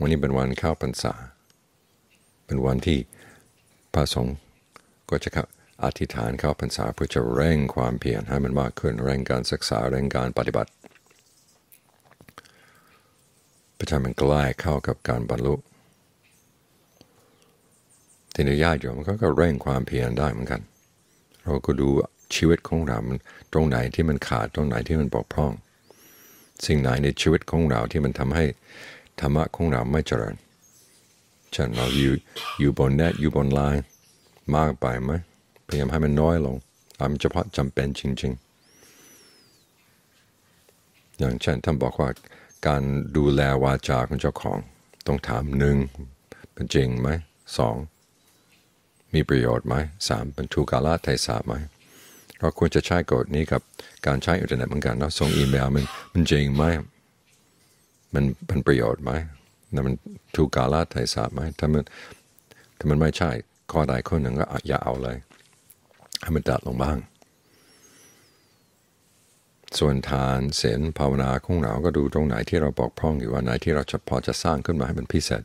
วันนี้เป็นวันเข้าพรรษา เป็นวันที่พระสงฆ์ก็จะอธิษฐานเข้าพรรษาเพื่อจะเร่งความเพียรให้มันมากขึ้นเร่งการศึกษาเร่งการปฏิบัติประชามันใกล้เข้ากับการบรรลุทีนี้ญาติโยมก็ก็เร่งความเพียรได้เหมือนกัน เราก็ดูชีวิตของเรามันตรงไหนที่มันขาดตรงไหนที่มันบกพร่อง สิ่งไหนในชีวิตของเราที่มันทำให้ ธรรมะของเราไม่เจริญเช่นเราอยู่อยู่บนเน็ตอยู่บนไลน์มากไปไหมพยายามให้มันน้อยลงเอาเฉพาะจำเป็นจริง ๆ อย่างเช่นท่านบอกว่าการดูแลวาจาของเจ้าของ ต้องถามหนึ่งเป็นจริงไหมสองมีประโยชน์ไหมสามเป็นถูกกาลเทศะไหมเราควรจะใช้กฎนี้กับการใช้อินเทอร์เน็ตเหมือนกันนะส่งอีเมลมันมันจริงไหม มันเป็นประโยชน์ไหมนั่นมันถูกกาลเทศะไหมถ้ามันถ้ามันไม่ใช่ข้อใดข้อหนึ่งก็อย่าเอาเลย ให้มันตัดลงบ้าง ส่วนทานเศีลภาวนาของเราวก็ดูตรงไหนที่เราบอกพร่องอยู่ว่าไหนที่เราจะพอจะสร้างขึ้นมาให้มันพิเศษ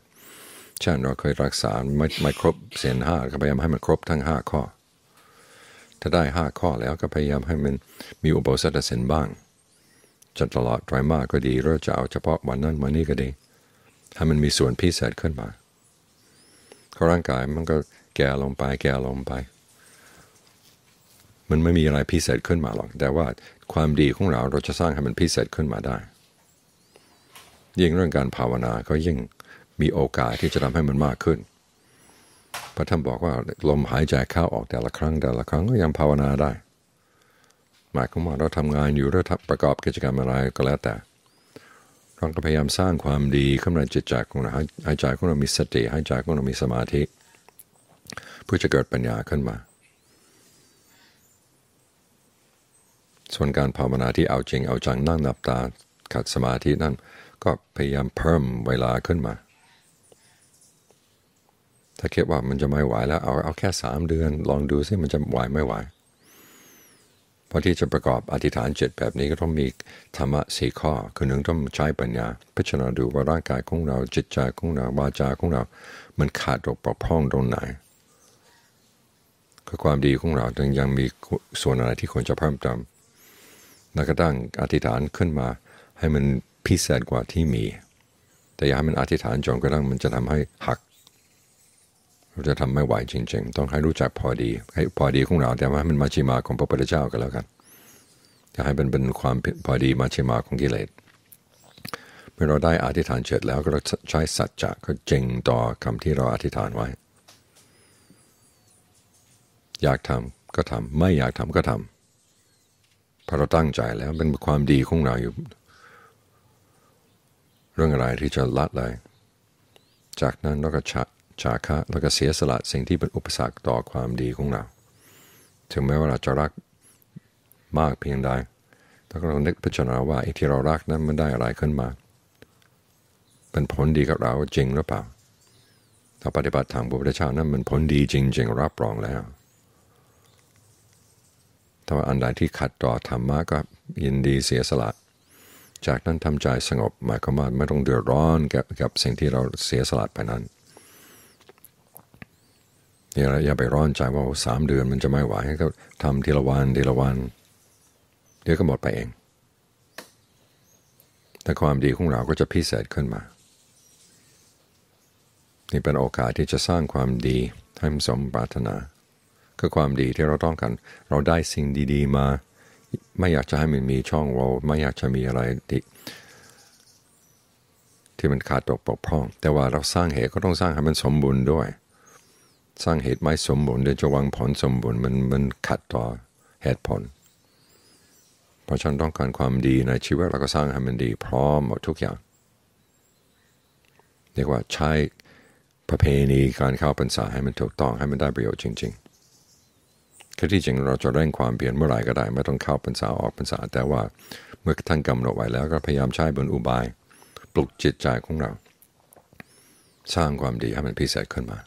เช่นเราเคยรักษาไม่ไม่ครบเศีลห้าก็พยายามให้มันครบทั้งห้าข้อ ถ้าได้ห้าข้อแล้วก็พยายามให้มันมีอุโบสถศีลบ้าง จะตลอดไตรมาสก็ดีหรือจะเอาเฉพาะวันนั้นวันนี้ก็ดีให้มันมีส่วนพิเศษขึ้นมาเพราะร่างกายมันก็แก่ลงไปแก่ลงไป มันไม่มีอะไรพิเศษขึ้นมาหรอก แต่ว่าความดีของเราเราจะสร้างให้มันพิเศษขึ้นมาได้ ยิ่งเรื่องการภาวนาก็ยิ่งมีโอกาสที่จะทำให้มันมากขึ้น พระท่านบอกว่าลมหายใจเข้าออกแต่ละครั้งแต่ละครั้งก็ยังภาวนาได้ หมายความว่าเราทำงานอยู่หรือประกอบกิจกรรมอะไรก็แล้วแต่เราก็พยายามสร้างความดีขึ้นในจิตใจของเราใหายใจของเรามีสติใหายใจของเรามีสมาธิเพื่อจะเกิดปัญญาขึ้นมา ส่วนการภาวนาที่เอาจริงเอาจังนั่งนับตาขัดสมาธินั่นก็พยายามเพิ่มเวลาขึ้นมา ถ้าคิดว่ามันจะไม่ไหวแล้วเอาเอาแค่สามเดือน ลองดูซิมันจะไหวไม่ไหว พราะที่จะประกอบอธิษฐานเจ็ดแบบนี้ก็ต้องมีธรรมะสี่ข้อ คือหนึ่งต้องใช้ปัญญา พิจารณาดูว่าร่างกายของเราจิตใจของเราวาจาของเรา มันขาดตกปกพร่องตรงไหนคือความดีของเราจึงยังมีส่วนอะไรที่ควรจะเพิ่มเติมแล้วก็ตั้งอธิษฐานขึ้นมา ให้มันพิเศษกว่าที่มี แต่อย่าให้มันอธิษฐานจนกระทั่งมันจะทำให้หัก เราจะทำไม่ไหวจริง ๆ ต้องให้รู้จักพอดีให้พอดีของเราแต่ว่ามันมาชิมาของพระพุทธเจ้ากันแล้วกันจะให้มันเป็นความพอดีมาชิมาของกิเลสเมื่อเราได้อธิษฐานเสร็จแล้วก็ใช้สัจจะก็จริงต่อคำที่เราอธิษฐานไว้ อยากทำก็ทำไม่อยากทำก็ทำพอเราตั้งใจแล้วเป็นความดีของเราอยู่ เรื่องอะไรที่จะละเลยจากนั้นเราก็ชะ ชาคะแล้วก็เสียสละสิ่งที่เป็นอุปสรรคต่อความดีของเรา ถึงแม้ว่าเราจะรักมากเพียงใดถ้าเราเนึกพิจารณาว่าไอ้ที่เรารักนั้นมันได้อะไรขึ้นมา เป็นผลดีกับเราจริงหรือเปล่า ถ้าปฏิบัติทางบุพเจ้านั้นมันผลดีจริง ๆ รับรองแล้ว ถ้าว่าอันใดที่ขัดต่อธรรมะก็ยินดีเสียสละ จากนั้นทำใจสงบหมายความว่าไม่ต้องเดือดร้อนกับกับสิ่งที่เราเสียสละไปนั้น อย่าอย่าไปร้อนใจว่าสามเดือนมันจะไม่ไหวให้ก็ทำทีละวันทีละวัน เดี๋ยวก็หมดไปเอง แต่ความดีของเราก็จะพิเศษขึ้นมานี่เป็นโอกาสที่จะสร้างความดีให้สมปรารถนา คือความดีที่เราต้องการ เราได้สิ่งดีๆมา ไม่อยากจะให้มันมีช่องโหว่ไม่อยากจะมีอะไรที่ที่มันขาดตกปกพร่อง แต่ว่าเราสร้างเหตุก็ต้องสร้างให้มันสมบูรณ์ด้วย สร้างเหตุไม่สมบูรณ์เดี๋ยวจะวางผลสมบูรณ์มันมันขัดต่อเหตุผล เพราะฉันต้องการความดีในชีวิตเราก็สร้างให้มันดีพร้อมหมดทุกอย่าง เรียกว่าใช้ประเพณีการเข้าพรรษาให้มันถูกต้องให้มันได้ประโยชน์จริงๆคือที่จริงเราจะเร่งความเพียรเมื่อไหร่ก็ได้ ไม่ต้องเข้าพรรษาออกพรรษา แต่ว่าเมื่อท่านกำหนดไว้แล้วก็พยายามใช้บนอุบาย ปลุกจิตใจของเรา สร้างความดีให้มันพิเศษขึ้นมา